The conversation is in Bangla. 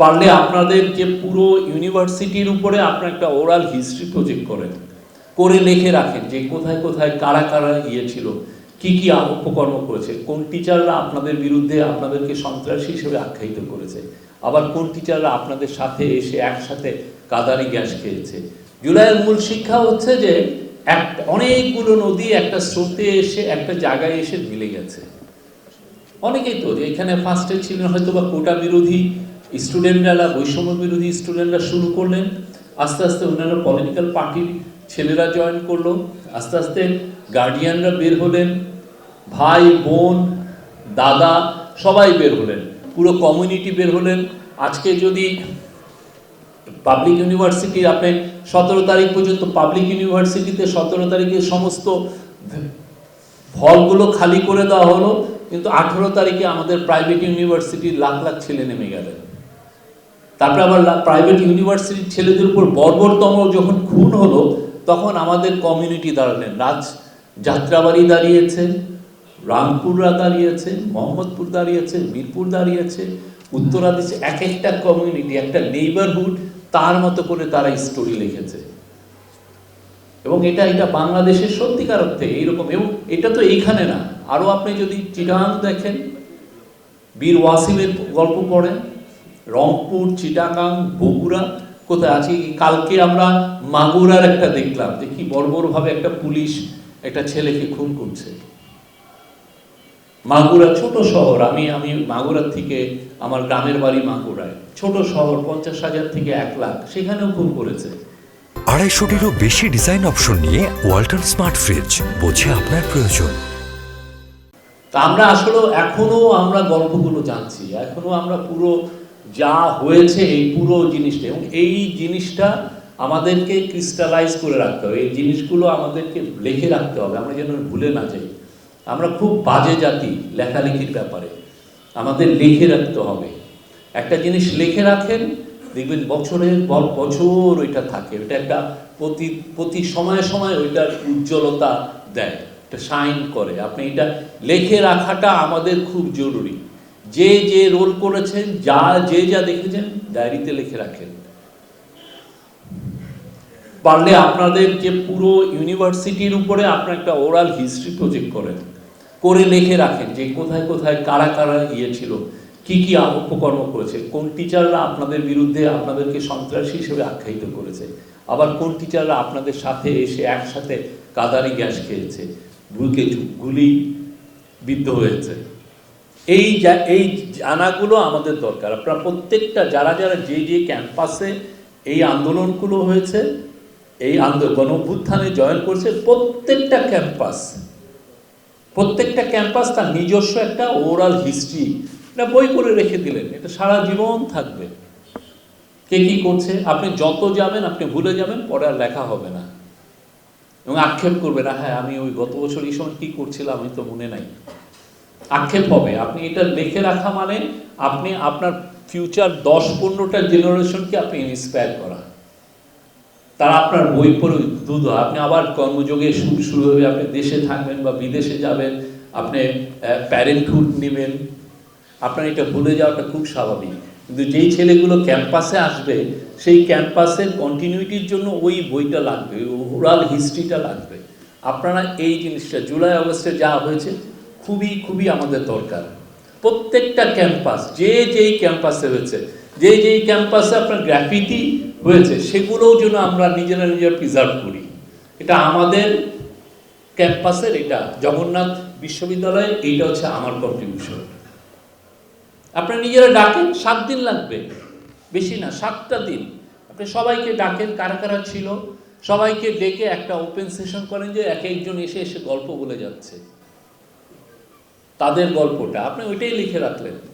পারলে আপনাদের যে পুরো ইউনিভার্সিটির উপরে আপনার একটা ওরাল হিস্ট্রি প্রজেক্ট করেন, করে লিখে রাখেন যে কোথায় কোথায় কারা কারা ইয়ে ছিল কি কি অপকর্ম করেছে, কোন টিচাররা আপনাদের বিরুদ্ধে আপনাদেরকে সন্ত্রাসী হিসেবে আখ্যায়িত করেছে, আবার কোন টিচাররা আপনাদের সাথে এসে একসাথে কাদারি গ্যাস খেয়েছে। জুলাইয়ের মূল শিক্ষা হচ্ছে যে এক, অনেকগুলো নদী একটা স্রোতে এসে একটা জায়গায় এসে মিলে গেছে। অনেকেই তো যে এখানে ফার্স্টে ছিলেন হয়তো বা কোটা বিরোধী স্টুডেন্টরা বৈষম্য বিরোধী স্টুডেন্টরা শুরু করলেন। আস্তে আস্তে অন্যান্য পলিটিক্যাল পার্টির ছেলেরা জয়েন করল। আস্তে আস্তে গার্ডিয়ানরা বের হলেন। ভাই, বোন, দাদা সবাই বের হলেন। পুরো কমিউনিটি বের হলেন। আজকে যদি পাবলিক ইউনিভার্সিটি আপনি সতেরো তারিখ পর্যন্ত পাবলিক ইউনিভার্সিটিতে সতেরো তারিখে সমস্ত হলগুলো খালি করে দেওয়া হলো, কিন্তু আঠেরো তারিখে আমাদের প্রাইভেট ইউনিভার্সিটির লাখ লাখ ছেলে নেমে গেলেন। তারপরে আবার প্রাইভেট ইউনিভার্সিটির ছেলেদের উপর বর্বরতম যখন খুন হলো তখন আমাদের কমিউনিটি দাঁড়ালেন। রাজ যাত্রাবাড়ি দাঁড়িয়েছে রামপুররা দাঁড়িয়েছে মোহাম্মদপুর দাঁড়িয়েছে মিরপুর দাঁড়িয়েছে উত্তরা দিচ্ছে এক একটা কমিউনিটি একটা নেইবারহুড তার মতো করে তারা স্টোরি লিখেছে। এবং এটা এটা বাংলাদেশের সত্যিকার অর্থে এইরকম। এবং এটা তো এইখানে না। আরও আপনি যদি চিটাং দেখেন বীর ওয়াসিমের গল্প পড়েন রংপুর চিটাগাং বগুড়া কোথায় আছে? কালকে আমরা মাগুরার একটা দেখলাম যে কি বর্বরভাবে একটা পুলিশ একটা ছেলেকে খুন করছে। মাগুরা ছোট শহর আমি আমি মাগুরার থেকে আমার গ্রামের বাড়ি মাগুরায়। ছোট শহর পঞ্চাশ হাজার থেকে এক লাখ সেখানেও খুন করেছে। আড়াইশোটিরও বেশি ডিজাইন অপশন নিয়ে ওয়াল্টন স্মার্ট ফ্রিজ বোঝে আপনার প্রয়োজন। তা আমরা আসলে এখনও আমরা গল্পগুলো জানছি এখনও আমরা পুরো যা হয়েছে এই পুরো জিনিসটা এবং এই জিনিসটা আমাদেরকে ক্রিস্টালাইজ করে রাখতে হবে। এই জিনিসগুলো আমাদেরকে লিখে রাখতে হবে। আমরা যেন ভুলে না যাই। আমরা খুব বাজে জাতি লেখালেখির ব্যাপারে। আমাদের লিখে রাখতে হবে। একটা জিনিস লিখে রাখেন, দেখবেন বছরের পর বছর ওইটা থাকে। ওইটা একটা প্রতি প্রতি সময়ে সময় ওইটার উজ্জ্বলতা দেয়। এটা সাইন করে। আপনি এটা লিখে রাখাটা আমাদের খুব জরুরি। যে যে রোল করেছেন, যা, যে যা দেখেছেন, ডায়েরিতে লিখে রাখেন। পারলে আপনাদের যে পুরো ইউনিভার্সিটির উপরে আপনার একটা ওরাল হিস্ট্রি প্রজেক্ট করেন, করে লিখে রাখেন যে কোথায় কোথায় কারা কারা ইয়ে ছিল কি কি অপকর্ম করেছে, কোন টিচাররা আপনাদের বিরুদ্ধে আপনাদেরকে সন্ত্রাসী হিসেবে আখ্যায়িত করেছে, আবার কোন টিচাররা আপনাদের সাথে এসে একসাথে কাদারি গ্যাস খেয়েছে গুলি বিদ্ধ হয়েছে। এই এই জানাগুলো আমাদের দরকার। আপনারা প্রত্যেকটা, যারা যারা যে যে ক্যাম্পাসে এই আন্দোলনগুলো হয়েছে, এই আন্দোলন গণ জয়েন করছে, প্রত্যেকটা ক্যাম্পাস প্রত্যেকটা ক্যাম্পাস তার নিজস্ব একটা ওরাল হিস্ট্রি। এটা বই করে রেখে দিলেন, এটা সারা জীবন থাকবে। কে কি করছে? আপনি যত যাবেন, আপনি ভুলে যাবেন, পরে আর লেখা হবে না। এবং আক্ষেপ করবে না হ্যাঁ আমি ওই গত বছর এই সময় কি করছিলাম, আমি তো মনে নাই। আক্ষেপ হবে। আপনি এটা লিখে রাখা মানে আপনি আপনার ফিউচার দশ পনেরোটা জেনারেশনকে আপনি ইন্সপায়ার করা। তারা আপনার বই পড়ে হয়। আপনি আবার কর্মযোগে শুরু শুরু হবে। আপনি দেশে থাকবেন বা বিদেশে যাবেন, আপনি প্যারেন্টহুড নেবেন। আপনার এটা ভুলে যাওয়াটা খুব স্বাভাবিক। কিন্তু যেই ছেলেগুলো ক্যাম্পাসে আসবে, সেই ক্যাম্পাসের কন্টিনিউটির জন্য ওই বইটা লাগবে ওরাল হিস্ট্রিটা লাগবে। আপনারা এই জিনিসটা, জুলাই আগস্টে যা হয়েছে খুবই খুবই আমাদের দরকার। প্রত্যেকটা ক্যাম্পাস, যে যেই ক্যাম্পাসে হয়েছে যে যেই ক্যাম্পাসে আপনার গ্র্যাফিটি হয়েছে, সেগুলোও যেন আমরা নিজেরা নিজেরা প্রিজার্ভ করি। এটা আমাদের ক্যাম্পাসের, এটা জগন্নাথ বিশ্ববিদ্যালয়ে, এইটা হচ্ছে আমার কন্ট্রিবিউশন আপনারা নিজেরা ডাকেন, সাত দিন লাগবে। বেশি না, সাতটা দিন। আপনি সবাইকে ডাকেন, কারা কারা ছিল? সবাইকে ডেকে একটা ওপেন সেশন করেন যে এক একজন এসে এসে গল্প বলে যাচ্ছে। তাদের গল্পটা আপনি ওইটাই লিখে রাখলেন।